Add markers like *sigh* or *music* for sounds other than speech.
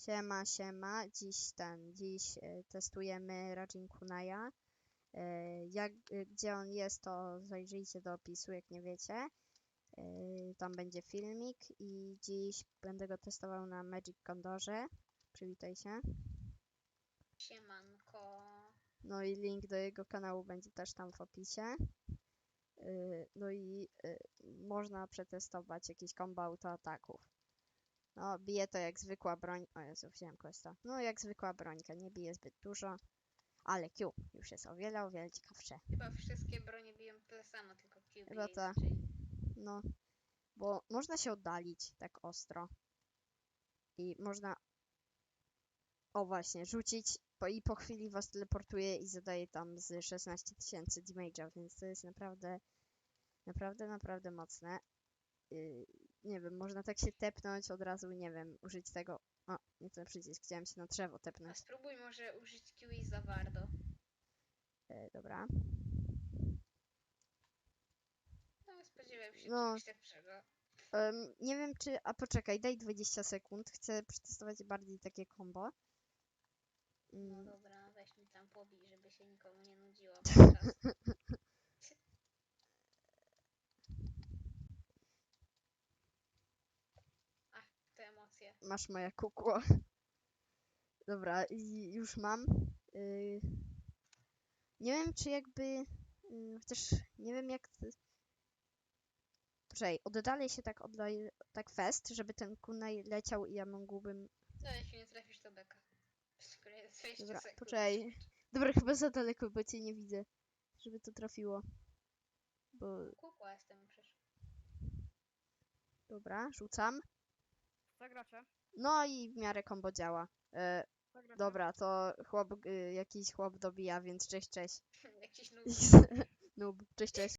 Siema, siema. Dziś ten, dziś e, testujemy Rajin Kunaya. E, jak, e, gdzie on jest, to zajrzyjcie do opisu, jak nie wiecie. Tam będzie filmik i dziś będę go testował na Magic Condorze. Przywitaj się. Siemanko. No i link do jego kanału będzie też tam w opisie. No i można przetestować jakieś combo autoataków. No, bije to jak zwykła broń. O Jezu, wziąłem questa. No, jak zwykła brońka, nie bije zbyt dużo. Ale Q już jest o wiele, o wiele ciekawsze. Chyba wszystkie bronie biją tyle samo, tylko Q Chyba bije ta. inaczej. No, bo można się oddalić tak ostro. I można. O właśnie, rzucić po, i po chwili was teleportuje i zadaje tam z 16 tysięcy damage'a, więc to jest naprawdę, naprawdę, naprawdę mocne. Yy, nie wiem, można tak się tepnąć od razu, nie wiem, użyć tego. O, nie ten przycisk, chciałem się na drzewo A tepnąć. spróbuj może użyć Q i za wardo. E, dobra. No, spodziewałem się No. czegoś lepszego. Em, nie wiem czy. A poczekaj, daj 20 sekund. Chcę przetestować bardziej takie combo. No Mm, dobra, weź mi tam pobij, żeby się nikomu nie nudziło *laughs* podczas. Masz moje kukło. Dobra, i już mam. Y, nie wiem, czy jakby. y, chociaż nie wiem, jak. Poczekaj, oddalej się tak, oddalej, tak fest, żeby ten kunaj leciał i ja mógłbym. Co, jeśli nie trafisz, to beka. Kolejne 20 Dobra, poczekaj. Dobra, chyba za daleko, bo cię nie widzę. Żeby to trafiło. Bo. Kukła jestem przecież. Dobra, rzucam. Zagracie? No i w miarę combo działa. E, dobra, to chłop, y, jakiś chłop dobija, więc cześć, cześć. *laughs* Jakiś nóż. *laughs* Noob, cześć, cześć.